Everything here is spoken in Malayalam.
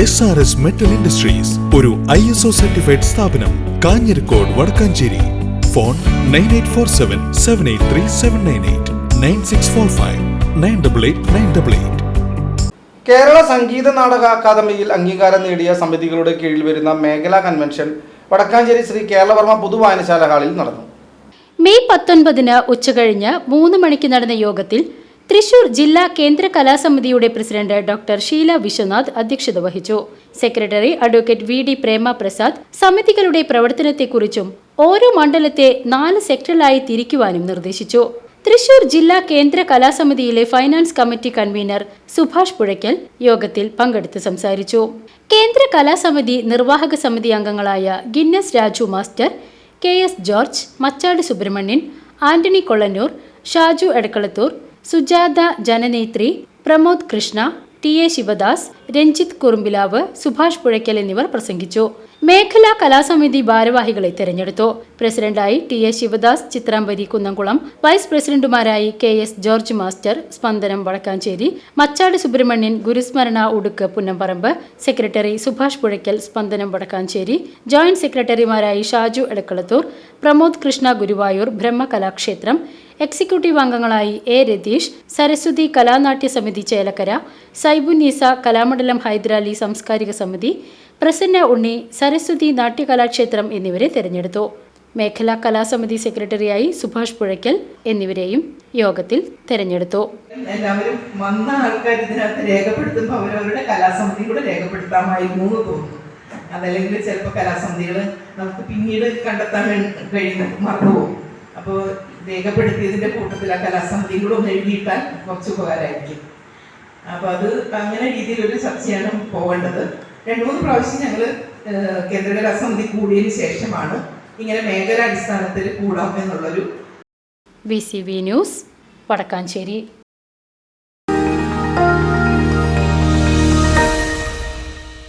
S R S metal industries ഒരു ഐ എസ് ഒ സർട്ടിഫൈഡ് സ്ഥാപനം Kanjirakode Vadakkanchery. Phone nine eight four seven seven eight three seven nine eight nine six four five nine double eight nine double eight Kerala Sangeetha Nataka അക്കാദമിയിൽ അംഗീകാരം നേടിയ സമിതികളുടെ കീഴിൽ വരുന്ന മേഖലാ കൺവെൻഷൻ വടക്കാഞ്ചേരി ശ്രീ കേരളവർമ്മ പൊതുവായനശാല ഹാളിൽ നടന്നു. മെയ് പത്തൊൻപതിന് ഉച്ചകഴിഞ്ഞ് മൂന്ന് മണിക്ക് നടന്ന യോഗത്തിൽ തൃശൂർ ജില്ലാ കേന്ദ്ര കലാസമിതിയുടെ പ്രസിഡന്റ് ഡോക്ടർ ഷീല വിശ്വനാഥ് അധ്യക്ഷത വഹിച്ചു. Secretary advocate V D Prema Prasad സമിതികളുടെ പ്രവർത്തനത്തെക്കുറിച്ചും ഓരോ മണ്ഡലത്തെ നാല് സെക്ടറിലായി തിരിക്കുവാനും നിർദ്ദേശിച്ചു. തൃശൂർ ജില്ലാ കേന്ദ്ര കലാസമിതിയിലെ finance committee convener Subhash Puzhakkal യോഗത്തിൽ പങ്കെടുത്ത് സംസാരിച്ചു. കേന്ദ്ര കലാസമിതി നിർവാഹക സമിതി അംഗങ്ങളായ Guinness Raju master K S George Machad Subramanian Antony Kollannur Shaju Edakkalathur Sujatha Jananethri Pramod Krishna T A Sivadas Ranjith Kurumbilavu Subhash Puzhakkal എന്നിവർ പ്രസംഗിച്ചു. മേഖലാ കലാസമിതി ഭാരവാഹികളെ തെരഞ്ഞെടുത്തു. പ്രസിഡന്റായി T A Sivadas Chitrambari Kunnamkulam vice പ്രസിഡന്റുമാരായി K S George master Spandanam Vadakkanchery Machad Subramanian Gurusmarana Udukku Punnamparambu secretary Subhash Puzhakkal Spandanam Vadakkanchery joint സെക്രട്ടറിമാരായി Shaju Edakkalathur Pramod Krishna Guruvayur ബ്രഹ്മകലാക്ഷേത്രം executive അംഗങ്ങളായി എ രതീഷ് സരസ്വതി കലാനാട്യ സമിതി ചേലക്കര സൈബുനീസ കലാമണ്ഡലം ഹൈദരാലി സാംസ്കാരിക സമിതി പ്രസന്ന ഉണ്ണി സരസ്വതി നാട്യകലാക്ഷേത്രം എന്നിവരെ തെരഞ്ഞെടുത്തു. മേഖലാ കലാസമിതി സെക്രട്ടറിയായി സുഭാഷ് പുഴയ്ക്കൽ എന്നിവരെയും യോഗത്തിൽ തെരഞ്ഞെടുത്തു. എല്ലാവരും വന്ന ആൾക്കാർ ഇതിനകത്ത് രേഖപ്പെടുത്തുമ്പോൾ അവരവരുടെ കലാസമിതി കൂടെ രേഖപ്പെടുത്താമായിരുന്നു എന്ന് തോന്നുന്നു. അതല്ലെങ്കിൽ ചിലപ്പോൾ കലാസമിതികൾ നമുക്ക് പിന്നീട് കണ്ടെത്താൻ വേണ്ടി കഴിയുന്ന മറന്നുപോകും. അപ്പോൾ രേഖപ്പെടുത്തിയതിന്റെ കൂട്ടത്തിൽ ആ കലാസമിതി കൂടെ ഒന്ന് എഴുതിയിട്ടാൽ കുറച്ച് ഉപകാരമായിരിക്കും. അപ്പോൾ അത് അങ്ങനെ രീതിയിലൊരു ചർച്ചയാണ് പോകേണ്ടത്. രണ്ട് മൂന്ന് പ്രാവശ്യം ഞങ്ങൾ കേന്ദ്ര കലാസമിതി കൂടിയതിന് ശേഷമാണ് ഇങ്ങനെ മേഖലാടിസ്ഥാനത്തിൽ കൂടാം എന്നുള്ളൊരു B C B news Vadakkanchery.